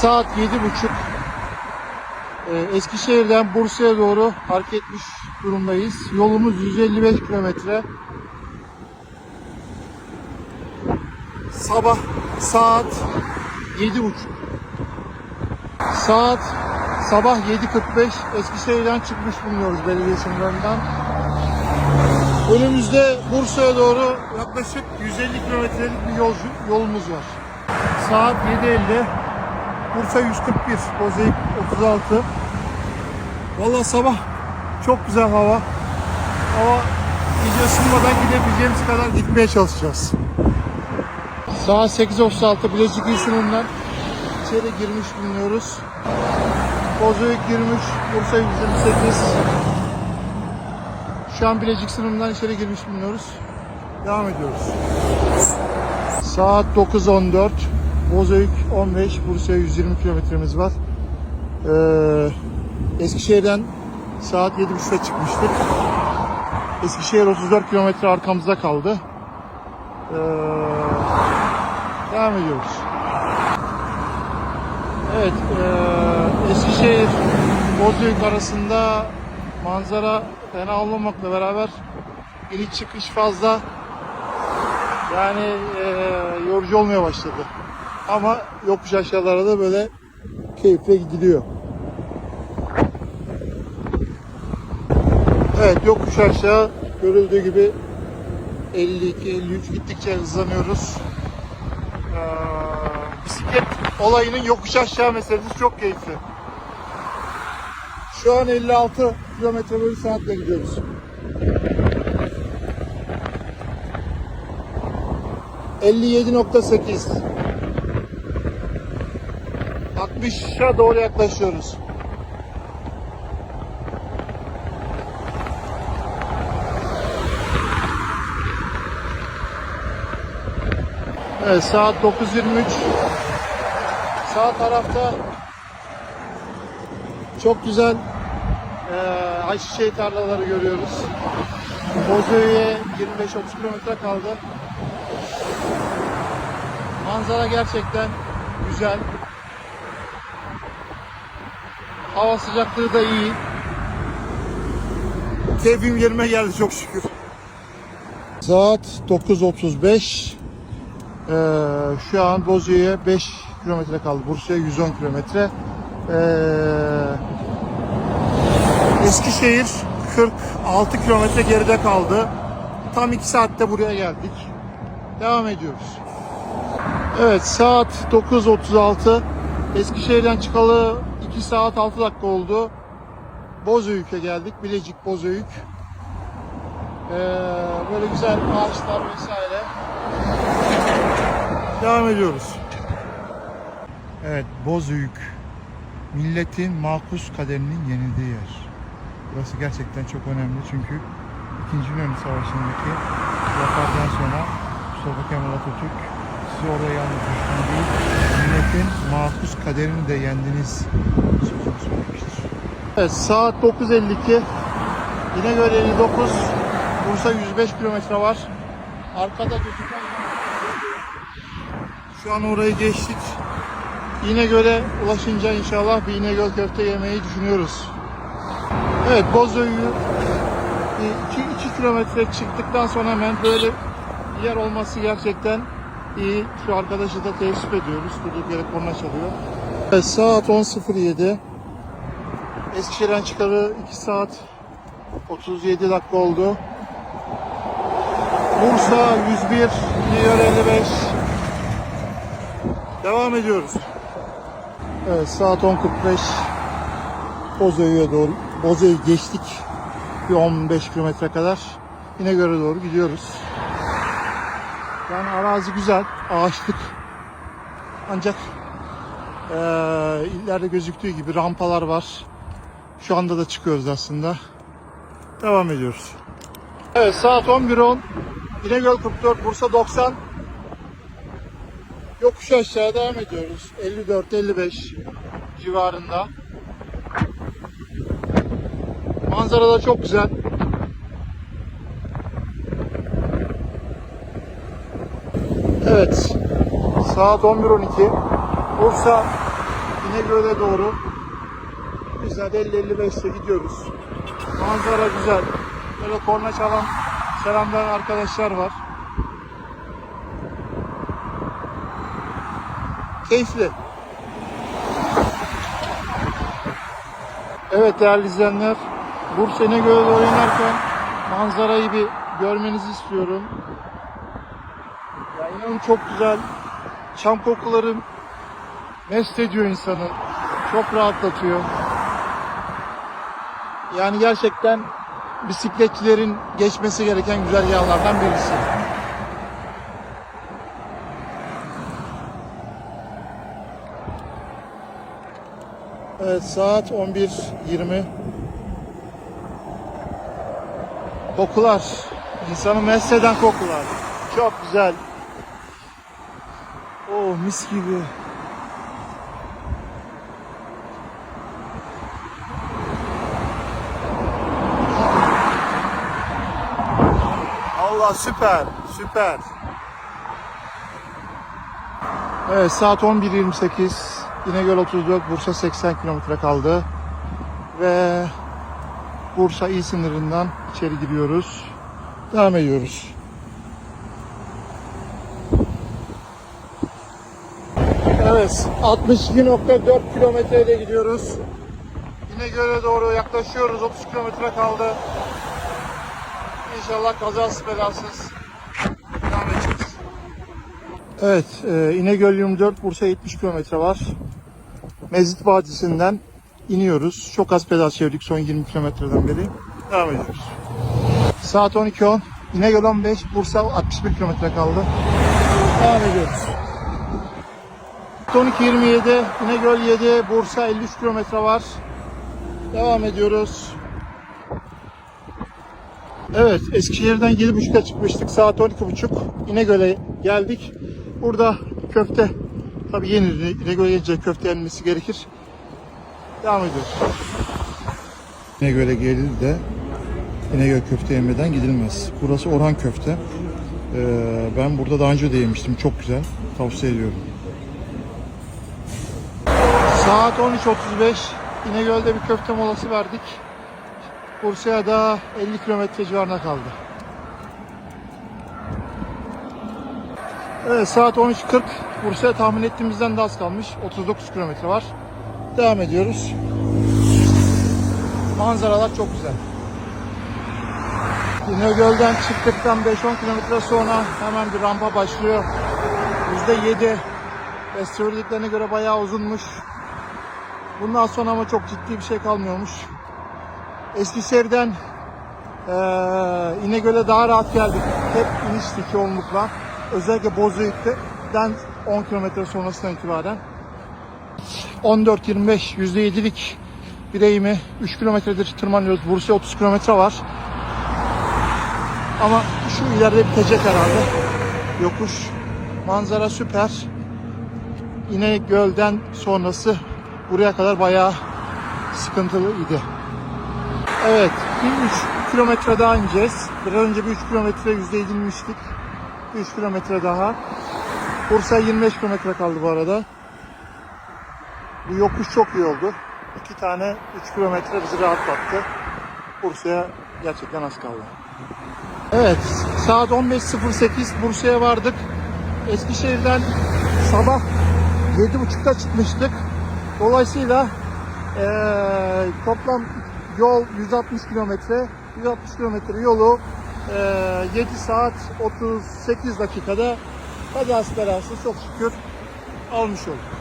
saat 7.30. Ee, Eskişehir'den Bursa'ya doğru hareket etmiş durumdayız. Yolumuz 155 kilometre. Sabah saat 7.30. Saat sabah 7.45 Eskişehir'den çıkmış bulunuyoruz belediye sınırlarından. Önümüzde Bursa'ya doğru yaklaşık 150 kilometrelik bir yol, yolumuz var. Saat 7.50 Bursa 141 Bozüyük 36 Valla sabah çok güzel hava. Hava iyice ısınmadan gidebileceğimiz kadar gitmeye çalışacağız. Saat 8.36 Bilecik İl sınırından içeri girmiş bulunuyoruz. Bozüyük 23, Bursa 128. Şu an Bilecik sınırından içeri girmiş bulunuyoruz. Devam ediyoruz. Saat 9.14. Bozüyük 15, Bursa'ya 120 kilometremiz var. Ee, Eskişehir'den saat 7.30'da çıkmıştık. Eskişehir 34 kilometre arkamızda kaldı. Ee, devam ediyoruz. Evet, e, Eskişehir Bozüyük arasında manzara fena olmamakla beraber iniş çıkış fazla yani e, yorucu olmaya başladı. Ama yokuş aşağılara da böyle keyifle gidiliyor. Evet yokuş aşağı görüldüğü gibi 52-53 gittikçe hızlanıyoruz. Ee, bisiklet olayının yokuş aşağı meselesi çok keyifli. Şu an 56 kilometre bölü saatle gidiyoruz. ...57.8... ...60'a doğru yaklaşıyoruz. Evet saat 9.23 Sağ tarafta çok güzel eee ayçiçeği tarlaları görüyoruz. Bozüyük'e 25-30 kilometre kaldı. Manzara gerçekten güzel. Hava sıcaklığı da iyi. Keyfim yerime geldi çok şükür. Saat 9.35. Ee, şu an Bozüyük'e 5 kilometre kaldı. Bursa'ya 110 kilometre. Ee, Eskişehir 46 kilometre geride kaldı. Tam 2 saatte buraya geldik. Devam ediyoruz. Evet saat 9.36. Eskişehir'den çıkalı 2 saat 6 dakika oldu. Bozüyük'e geldik. Bilecik Bozüyük. Ee, böyle güzel ağaçlar vesaire. Devam ediyoruz. Evet, Bozüyük. Milletin makus kaderinin yenildiği yer. Burası gerçekten çok önemli çünkü İkinci İnönü Savaşı'ndaki zaferden sonra Mustafa Kemal Atatürk sizi orada yalnız düşman değil, makus kaderini de yendiniz. Evet, saat 9.52. İnegöl 59, Bursa 105 kilometre var. Arkada gözüken şu an orayı geçtik. İnegöl'e ulaşınca inşallah bir İnegöl köfte yemeyi düşünüyoruz. Evet Bozüyük'ü 2 kilometre çıktıktan sonra hemen böyle yer olması gerçekten iyi. Şu arkadaşı da teessüp ediyoruz. Durduk yere korna çalıyor. Evet, saat 10.07. Eskişehir'den çıkalı 2 saat 37 dakika oldu. Bursa 101, Niyor 55. Devam ediyoruz. Evet saat 10.45. Bozüyük'e doğru. Bozüyük'ü geçtik. Bir 15 kilometre kadar. Yine göre doğru gidiyoruz. Yani arazi güzel. Ağaçlık. Ancak eee ileride gözüktüğü gibi rampalar var. Şu anda da çıkıyoruz aslında. Devam ediyoruz. Evet saat 11.10. İnegöl 44, Bursa 90. Yokuş aşağı devam ediyoruz. 54-55 civarında. Manzara da çok güzel. Evet. Saat 11.12. Bursa İnegöl'e doğru güzel 50-55'te gidiyoruz. Manzara güzel. Böyle korna çalan selamlar arkadaşlar var. Keyifli. Evet değerli izleyenler, Bursa İnegöl'de oynarken manzarayı bir görmenizi istiyorum. Çok güzel. Çam kokuları mest ediyor insanı. Çok rahatlatıyor. Yani gerçekten bisikletçilerin geçmesi gereken güzel yanlardan birisi. Evet saat 11.20. Kokular. İnsanı mest eden kokular. Çok güzel. Mis gibi. Allah süper, süper. Evet saat 11.28. İnegöl 34, Bursa 80 kilometre kaldı. Ve Bursa il sınırından içeri giriyoruz. Devam ediyoruz. Evet 62.4 kilometreyle gidiyoruz. İnegöl'e doğru yaklaşıyoruz. 30 kilometre kaldı. İnşallah kazasız belasız devam edeceğiz. Evet, e, İnegöl 24, Bursa 70 kilometre var. Mezit Vadisi'nden iniyoruz. Çok az pedal çevirdik son 20 kilometreden beri. Devam ediyoruz. Saat 12.10. İnegöl 15, Bursa 61 kilometre kaldı. Devam ediyoruz. 12.27, İnegöl 7, Bursa 53 kilometre var. Devam ediyoruz. Evet, Eskişehir'den 7.30'da çıkmıştık. Saat 12.30. İnegöl'e geldik. Burada köfte, tabii yenir. İnegöl'e gelince köfte yenmesi gerekir. Devam ediyoruz. İnegöl'e gelir de İnegöl köfte yemeden gidilmez. Burası Orhan Köfte. Ee, ben burada daha önce de yemiştim. Çok güzel. Tavsiye ediyorum. Saat 13.35. İnegöl'de bir köfte molası verdik. Bursa'ya da 50 kilometre civarına kaldı. Evet saat 13.40. Bursa'ya tahmin ettiğimizden de az kalmış. 39 kilometre var. Devam ediyoruz. Manzaralar çok güzel. İnegöl'den çıktıktan 5-10 kilometre sonra hemen bir rampa başlıyor. %7 ve göre bayağı uzunmuş. Bundan sonra ama çok ciddi bir şey kalmıyormuş. Eskişehir'den eee İnegöl'e daha rahat geldik. Hep inişti yoğunlukla. Özellikle Bozüyük'ten 10 kilometre sonrasından itibaren. 14-25 %7'lik bir eğimi 3 kilometredir tırmanıyoruz. Bursa 30 kilometre var. Ama şu ileride bitecek herhalde. Yokuş. Manzara süper. İnegöl'den sonrası buraya kadar bayağı sıkıntılıydı. Evet, bir 3 kilometre daha ineceğiz. Biraz önce bir 3 kilometre yüzde inmiştik. 3 kilometre daha. Bursa 25 kilometre kaldı bu arada. Bu yokuş çok iyi oldu. İki tane 3 kilometre bizi rahatlattı. Bursa'ya gerçekten az kaldı. Evet, saat 15.08 Bursa'ya vardık. Eskişehir'den sabah 7.30'da çıkmıştık. Dolayısıyla eee, toplam yol 160 kilometre. 160 kilometre yolu eee 7 saat 38 dakikada kazası belasız çok şükür almış olduk.